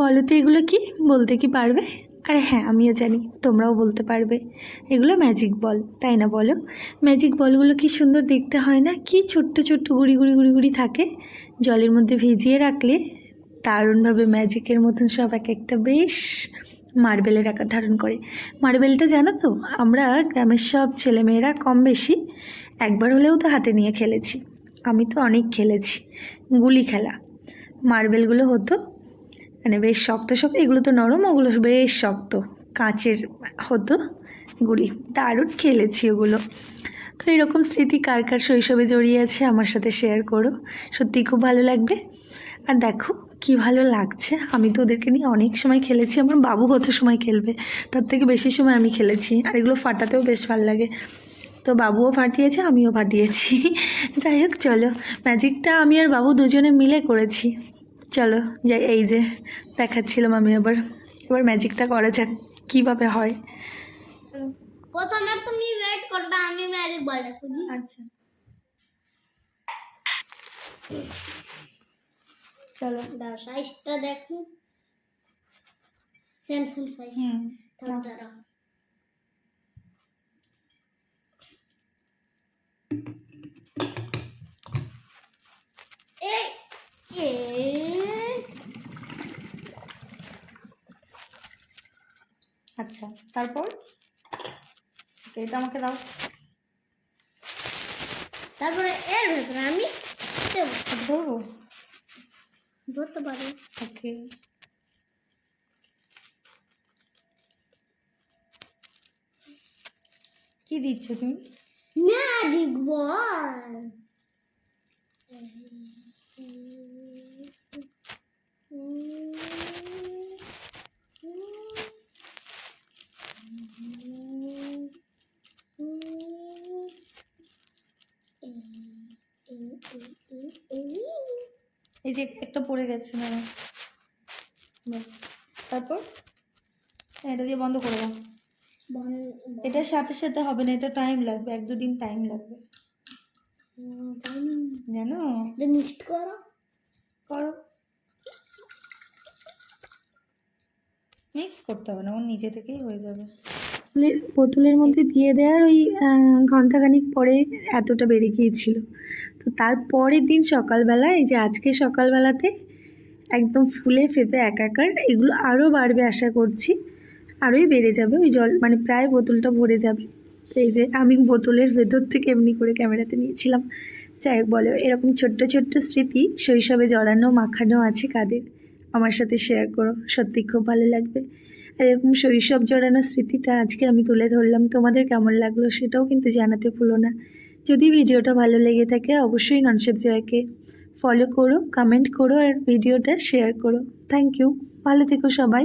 বলো তো এগুলো কি? বলতে কি পারবে? আরে হ্যাঁ আমিও জানি, তোমরাও বলতে পারবে। এগুলো ম্যাজিক বল তাই না বলো? ম্যাজিক বলগুলো কি সুন্দর দেখতে হয় না? কি ছোট্ট ছোট্ট গুড়ি গুড়ি গুড়ি গুড়ি থাকে? জলের মধ্যে ভিজিয়ে রাখলে দারুণভাবে ম্যাজিকের মতন সব এক একটা বেশ মার্বেলের আকার ধারণ করে। মার্বেলটা জানো তো, আমরা গ্রামের সব ছেলেমেয়েরা কম বেশি একবার হলেও তো হাতে নিয়ে খেলেছি। আমি তো অনেক খেলেছি। গুলি খেলা। মার্বেলগুলো হতো মানে বেশ শক্ত শক্ত, এগুলো তো নরম, ওগুলো বেশ শক্ত। কাঁচের হতো গুড়ি। দারুণ খেলেছি ওগুলো। তো এরকম স্মৃতি কার কার শৈশবে জড়িয়ে আছে আমার সাথে শেয়ার করো। সত্যি খুব ভালো লাগবে। আর দেখো, কি ভালো লাগছে। আমি তো ওদেরকে নিয়ে অনেক সময় খেলেছি, আমার বাবু কত সময় খেলবে, তার থেকে বেশি সময় আমি খেলেছি। আর এগুলো ফাটাতেও বেশ ভালো লাগে। তো বাবুও ফাটিয়েছে, আমিও ফাটিয়েছি। যাই হোক, চলো। ম্যাজিকটা আমি আর বাবু দুজনে মিলে করেছি। চলো যাই এই যে দেখাচ্ছিলাম আমি আবার। এবার ম্যাজিকটা করা যাক কীভাবে হয়। প্রথমে তুমি ওয়েট করবে আমি ম্যাজিক বলটা খুঁজি আচ্ছা। চলো দাও সাইজটা দেখো। সেম ফুল সাইজ হুম দাঁড়াও এই এ আচ্ছা তারপর? ওকে, এটা আমাকে দাও। তারপরে এর ভেতরে আমি ধরবো। ধরতে পারি। ওকে কি দিচ্ছ তুমি? ম্যাজিক বল এই যে একটা পড়ে গেছে ম্যাডাম ব্যাস তারপর? হ্যাঁ এটা দিয়ে বন্ধ করে দাও। এটার সাথে সাথে হবে না এটা টাইম লাগবে এক দুদিন টাইম লাগবে। জানো? মিক্সড করো। করো। মিক্স করতে হবে না ওর নিজে থেকেই হয়ে যাবে। বোতলের মধ্যে দিয়ে দেওয়ার ওই ঘন্টাখানিক পরে এতটা বেড়ে গিয়েছিল। তো তার পরের দিন সকালবেলা, এই যে আজকে সকালবেলাতে একদম ফুলে ফেপে একাকার, এগুলো আরও বাড়বে আশা করছি, আরোই বেড়ে যাবে। ওই জল মানে প্রায় বোতলটা ভরে যাবে। তো এই যে আমি বোতলের ভেতর থেকে এমনি করে ক্যামেরাতে নিয়েছিলাম। যাই হোক, বলো, এরকম ছোট্ট ছোট্ট স্মৃতি শৈশবে জড়ানো, মাখানো আছে কাদের? আমার সাথে শেয়ার করো। সত্যি খুব ভালো লাগবে। এরকম শৈশব জড়ানো স্মৃতিটা আজকে আমি তুলে ধরলাম। তোমাদের কেমন লাগল সেটাও কিন্তু জানাতে ভুলো না। যদি ভিডিওটা ভালো লেগে থাকে, অবশ্যই ননশেপ জয়কে ফলো করো কমেন্ট করো, আর ভিডিওটা শেয়ার করো। থ্যাংক ইউ ভালো থেকো সবাই।